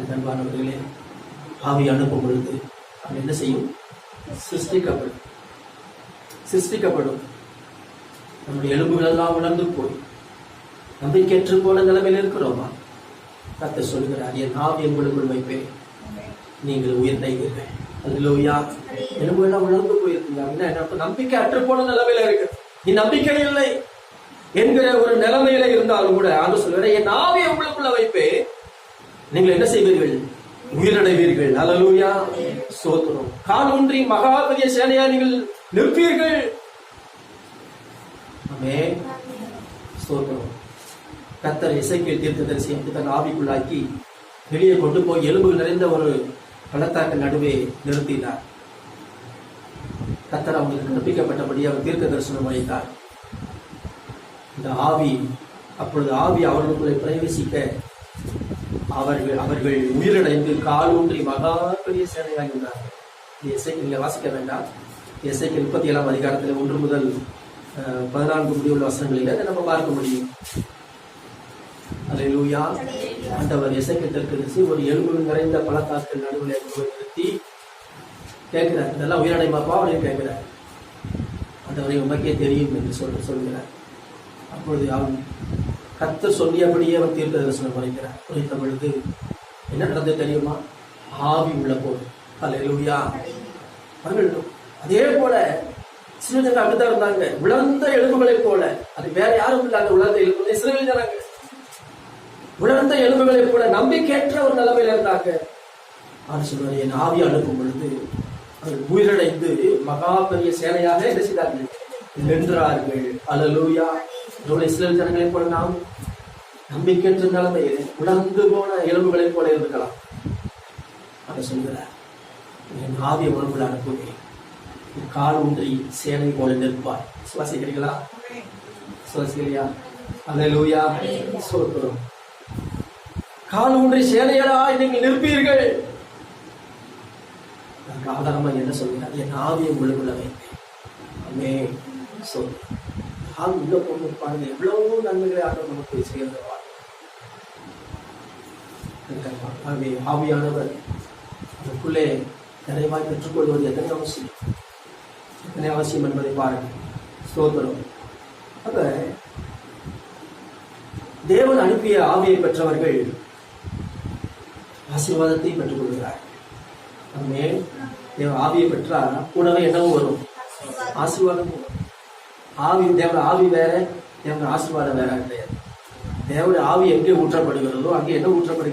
அன்பானவர்களே ஆவி அனுப்பும் பொழுது. அது என்ன செய்யும்? சிருஷ்டிக்கப்படும். சிருஷ்டிக்கப்படும். நம்முடைய எலும்புகள் எல்லாம் உணர்ந்து போய் நம்பிக்கையற்று போன நிலைமையில் இருக்கிறோமா? கத்த சொல்கிறார் என் ஆவி உங்களுக்குள் வைப்பேன் நீங்கள் உயிர் தைவீர்கள். எலும்பு எலும்புகள்லாம் உணர்ந்து போயிருக்கீங்க. அப்படின்னா என்ன நம்பிக்கை அற்று போன நிலைமையில இருக்கு. நீ நம்பிக்கை இல்லை என்கிற ஒரு நிலைமையில இருந்தாலும் கூட ஆண்டு சொல்கிற என் ஆவியை உங்களுக்குள்ள வைப்பேன். நீங்கள் என்ன செய்வீர்கள்? உயிரடைவீர்கள். அலலூயா சோதனம் கால் ஒன்றி மகா பெரிய சேனையா நீங்கள் நிற்பீர்கள் ஆமே. சோத்துரும். கத்தர் இசைக்கில் தீர்க்கதரிசி தன் ஆவிக்குள்ளாக்கி வெளியே கொண்டு போய் எலும்பு நிறைந்த ஒரு பள்ளத்தாக்க நடுவே நிறுத்தினார். கத்தர் அவங்களுக்கு கற்பிக்கப்பட்டபடி அவர் தீர்க்க தரிசனம் அளித்தார். இந்த ஆவி அப்பொழுது ஆவி அவர்களுக்குள்ளே பிரவேசிக்க அவர்கள் அவர்கள் உயிரிழந்து காலூன்றி மகா பெரிய சேனையாகின்றார்கள் இசை நீங்கள் வாசிக்க வேண்டாம். இசைக்கு முப்பத்தி ஏழாம் அதிகாரத்தில் ஒன்று முதல் பதினான்கு முடிவுள்ள வசனங்களில் அதை நம்ம பார்க்க முடியும். அல்லேலூயா ஆண்டவர் இசைக்கு தெற்கு ஒரு எலும்பு நிறைந்த பழத்தாக்கள் நடுவில் நிறுத்தி கேட்கிறார். இதெல்லாம் உயிரடைமாப்பா அவரையும் கேட்கிறார். ஆண்டவரை உமக்கே தெரியும் என்று சொல்ல சொல்கிறார். அப்பொழுது அவன் கத்து சொல்லியபடியே அவன் தீர்க்க தரிசனம் குறைக்கிறார். குறைத்த பொழுது என்ன நடந்தது தெரியுமா? ஆவி உள்ள போது அல்லேலூயா அவர்கள் அதே போல சின்ன அப்படித்தான் இருந்தாங்க. உலர்ந்த எலும்புகளை போல. அது வேற யாரும் இல்லை உலர்ந்த எலும்பு. சிறுவில் ஜனங்க. உலர்ந்த எலும்புகளை போல நம்பிக்கையற்ற ஒரு நிலைமையில இருந்தாங்க. அவர் சொல்வார் என் ஆவி அனுப்பும் பொழுது அவர்கள் உயிரிழந்து மகா பெரிய சேனையாக என்ன செய்தார்கள்? நின்றார்கள். அலலூயா இதோட இஸ்ரேல் ஜனங்களைப் போல நாம் நம்பிக்கையற்ற நிலைமையில் உணர்ந்து போன எலும்புகளைப் போல இருக்கலாம். அதை சொல்கிறார் என் ஆவிய உணவுகள் அனுப்புவேன் கால் ஊன்றி சேனை போல நிற்பார். சுவாசிக்கிறீங்களா சுவாசிக்கிறியா லூயா சொல்கிறோம் கால் ஊன்றி சேனையடா நீங்கள் நிற்பீர்கள். அதற்கு ஆதாரமா என்ன சொல்கிறார் என் ஆவிய உணவுகளை வைப்பேன். அமே சொல் ஆவி உள்ள பொண்ணு பாருங்க எவ்வளவு நன்மைகளை ஆண்டவர் நமக்கு செய்கிறவர் ஆகவே ஆவியானவர் அதற்குள்ளே நிறைவாய் பெற்றுக்கொள்வது எத்தனை அவசியம் எத்தனை அவசியம் என்பதை பாருங்கள் ஸ்தோத்திரம் அப்ப தேவன் அனுப்பிய ஆவியை பெற்றவர்கள் ஆசீர்வாதத்தை பெற்றுக் கொள்கிறார் நம்மே தேவன் ஆவியை பெற்றால் கூடவே என்னவும் வரும். ஆசீர்வாதமும் வரும். ஆவி தேவன் ஆவி வேற தேவன் ஆசீர்வாதம் வேற கிடையாது தேவனுடைய ஆவி எங்கே ஊற்றப்படுகிறதோ அங்கே என்ன ஊற்றப்படுகிறது?